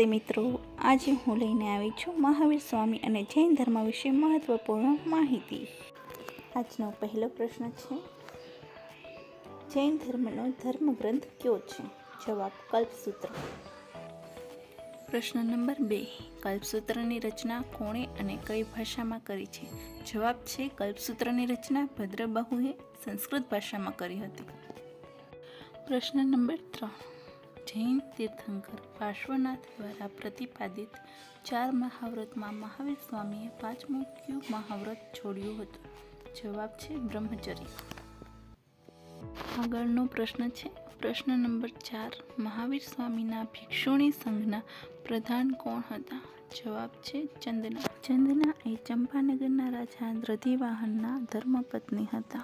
નમસ્તે મિત્રો. આજે હું લઈને આવી છું મહાવીર સ્વામી અને જૈન ધર્મ વિશે મહત્વપૂર્ણ માહિતી. આજનો પહેલો પ્રશ્ન છે, જૈન ધર્મનો ધર્મ ગ્રંથ કયો છે? જવાબ, કલ્પસૂત્ર. પ્રશ્ન નંબર બે, કલ્પસૂત્રની રચના કોણે અને કઈ ભાષામાં કરી છે? જવાબ છે, કલ્પસૂત્રની રચના ભદ્રબાહુએ સંસ્કૃત ભાષામાં કરી હતી. પ્રશ્ન નંબર ત્રણ જૈન તીર્થંકર પાર્શ્વનાથ દ્વારા પ્રતિપાદિત ચાર મહાવ્રતમાં મહાવીર સ્વામીએ પાંચમું ક્યુ મહાવ્રત છોડ્યું હતું. જવાબ છે બ્રહ્મચર્ય. આગળનો પ્રશ્ન છે, પ્રશ્ન નંબર ચાર, મહાવીર સ્વામીના ભિક્ષુણી સંઘના પ્રધાન કોણ હતા? જવાબ છે ચંદના. ચંદના એ ચંપાનગરના રાજા દ્રધિવાહનના ધર્મપત્ની હતા.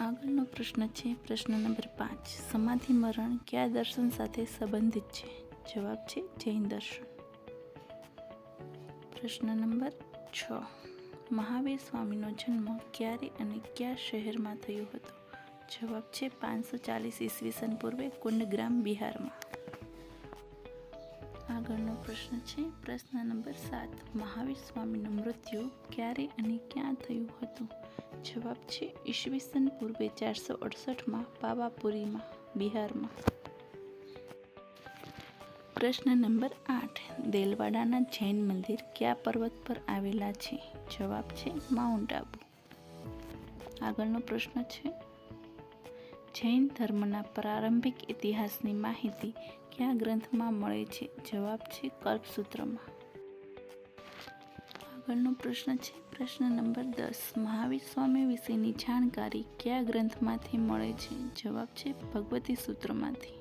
આગળનો પ્રશ્ન છે, પ્રશ્ન નંબર પાંચ. સમાધિ, મરણ કયા દર્શન સાથે સંબંધિત છે? જવાબ છે, જૈન દર્શન. પ્રશ્ન નંબર છ. મહાવીર સ્વામીનો જન્મ ક્યારે અને કયા શહેરમાં થયો હતો? જવાબ છે, પાંચસો ચાલીસ ઈસવીસન પૂર્વે કુંડગ્રામ બિહારમાં. આગળનો પ્રશ્ન છે. પ્રશ્ન નંબર સાત. મહાવીર સ્વામીનું મૃત્યુ ક્યારે અને ક્યાં થયું હતું? જવાબ છે ઈસવીસન પૂર્વે ચારસો અડસઠમાં પાવાપુરીમાં બિહારમાં. પ્રશ્ન નંબર આઠ. દેલવાડાના જૈન મંદિર કયા પર્વત પર આવેલા છે? જવાબ છે માઉન્ટ આબુ. આગળનો પ્રશ્ન છે જૈન ધર્મના પ્રારંભિક ઇતિહાસની માહિતી કયા ગ્રંથમાં મળે છે. જવાબ છે કલ્પસૂત્રમાં. આગળનો પ્રશ્ન છે, પ્રશ્ન નંબર દસ. મહાવીર સ્વામી વિશેની જાણકારી કયા ગ્રંથમાંથી મળે છે? જવાબ છે ભગવતી સૂત્રમાંથી.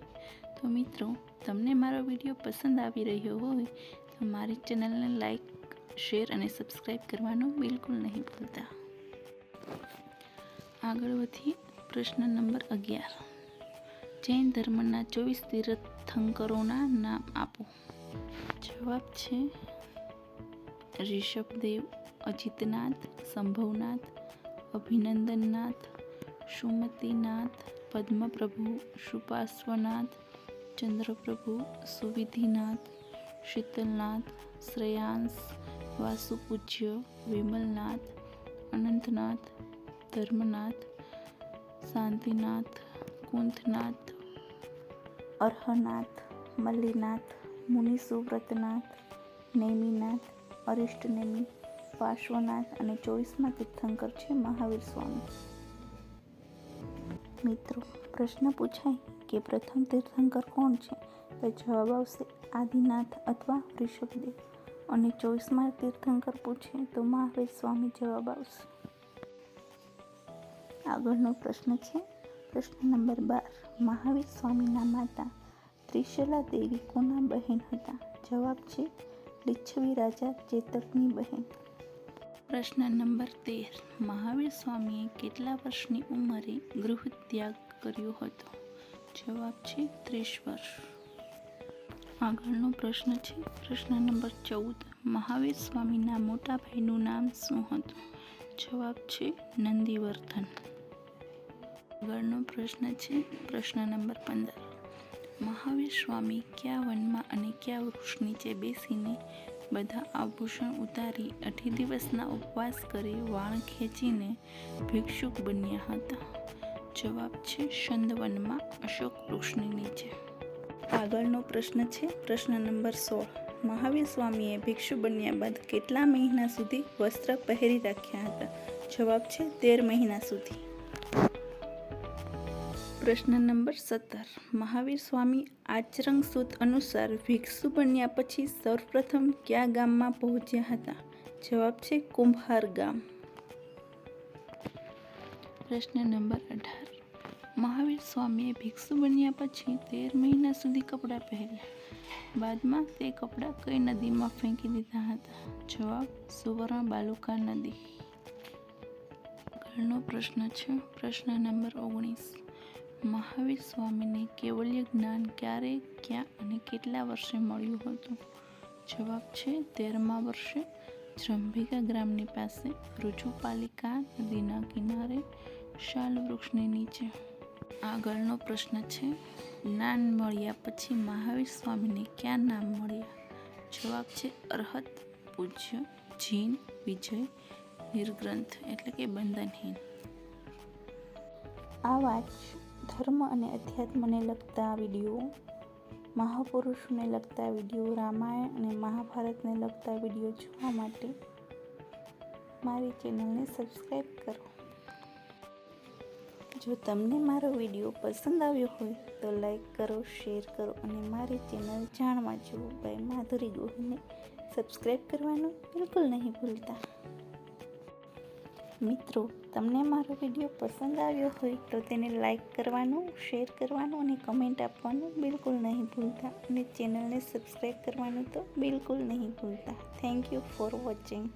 તો મિત્રો, તમને મારો વીડિયો પસંદ આવી રહ્યો હોય, તો મારી ચેનલને લાઈક, શેર અને સબસ્ક્રાઈબ કરવાનું બિલકુલ નહીં ભૂલતા. આગળ વધીએ. પ્રશ્ન નંબર અગિયાર. જૈન ધર્મના ચોવીસ તીર્થંકરોના નામ આપો. જવાબ છે ઋષભદેવ, અજિતનાથ, સંભવનાથ, અભિનંદનનાથ, સુમતિનાથ, પદ્મપ્રભુ, સુપાર્શ્વનાથ, ચંદ્રપ્રભુ, સુવિધિનાથ, શીતલનાથ, શ્રેયાંશ, વાસુપૂજ્ય, વિમલનાથ, અનંતનાથ, ધર્મનાથ, શાંતિનાથ, કુંથનાથ અર્હનાથ, મલ્લીનાથ, મુનિ સુવ્રતનાથ, નેમિનાથ અરિષ્ટનેમી પાર્શ્વનાથ અને ચોવીસમાં તીર્થંકર છે મહાવીર સ્વામી. મિત્રો, પ્રશ્ન પૂછાય કે પ્રથમ તીર્થંકર કોણ છે? તો જવાબ આવશે આદિનાથ અથવા ઋષભદેવ. અને ચોવીસમા તીર્થંકર પૂછે તો મહાવીર સ્વામી જવાબ આવશે. આગળનો પ્રશ્ન છે પ્રશ્ન નંબર બાર, મહાવીર સ્વામીના માતા ત્રિશલા દેવી કોના બહેન હતા? જવાબ છે, લિચ્છવી રાજા ચેતકની બહેન. પ્રશ્ન નંબર તેર, મહાવીર સ્વામીએ કેટલા વર્ષની ઉંમરે ગૃહ ત્યાગ કર્યો હતો? જવાબ છે, ત્રીસ વર્ષ. આગળનો પ્રશ્ન છે, પ્રશ્ન નંબર ચૌદ, મહાવીર સ્વામીના મોટા ભાઈનું નામ શું હતું? જવાબ છે, નંદીવર્ધન. આગળનો પ્રશ્ન છે, પ્રશ્ન નંબર પંદર. મહાવીર સ્વામી કયા વનમાં અને કયા વૃક્ષ નીચે બેસીને બધા આભૂષણ ઉતારી અઢી દિવસના ઉપવાસ કરી વાણ ખેંચીને ભિક્ષુક બન્યા હતા? જવાબ છે શંદવનમાં અશોક વૃક્ષની નીચે. આગળનો પ્રશ્ન છે, પ્રશ્ન નંબર સોળ. મહાવીર સ્વામીએ ભિક્ષુ બન્યા બાદ કેટલા મહિના સુધી વસ્ત્ર પહેરી રાખ્યા હતા? જવાબ છે, તેર મહિના સુધી. પ્રશ્ન નંબર સત્તર. મહાવીર સ્વામી આચરંગ સૂત અનુસાર ભિક્ષુ બન્યા પછી સૌપ્રથમ કયા ગામમાં પહોંચ્યા હતા? જવાબ છે કુંભાર ગામ. પ્રશ્ન નંબર અઢાર. મહાવીર સ્વામીએ ભિક્ષુ બન્યા પછી તેર મહિના સુધી કપડાં પહેર્યા. બાદમાં તે કપડાં કઈ નદીમાં ફેંકી દીધા હતા? જવાબ, સુવર્ણ બાલુકા નદી. ઘરનો પ્રશ્ન છે પ્રશ્ન નંબર ઓગણીસ. મહાવીર સ્વામીને કેવલ્ય જ્ઞાન ક્યારે, ક્યાં અને કેટલા વર્ષે મળ્યું હતું? જવાબ છે તેરમા વર્ષે. જંભિકા ગ્રામની પાસે રુજુપાલિકા નદીના કિનારે શાલ વૃક્ષની નીચે. આગળનો પ્રશ્ન છે, જ્ઞાન મળ્યા પછી મહાવીર સ્વામીને ક્યાં નામ મળ્યા? જવાબ છે અરહત, પૂજ્ય, જીન, વિજય, નિર્ગ્રંથ એટલે કે બંધનહીન. આ જ ધર્મ અને અધ્યાત્મને લગતા વીડિયો, મહાપુરુષોને લગતા વીડિયો, રામાયણ અને મહાભારતને લગતા વીડિયો જોવા માટે મારી ચેનલને સબસ્ક્રાઈબ કરો. જો તમને મારો વીડિયો પસંદ આવ્યો હોય તો લાઈક કરો, શેર કરો અને મારી ચેનલ જાણવા જુઓ બાય માધુરી ગોહીને સબસ્ક્રાઈબ કરવાનું બિલકુલ નહીં ભૂલતા. મિત્રો, તમને મારો વીડિયો પસંદ આવ્યો હોય તો તેને લાઈક કરવાનું શેર કરવાનું અને કમેન્ટ આપવાનું બિલકુલ નહીં ભૂલતા. અને ચેનલને સબસ્ક્રાઈબ કરવાનું તો બિલકુલ નહીં ભૂલતા. Thank you for watching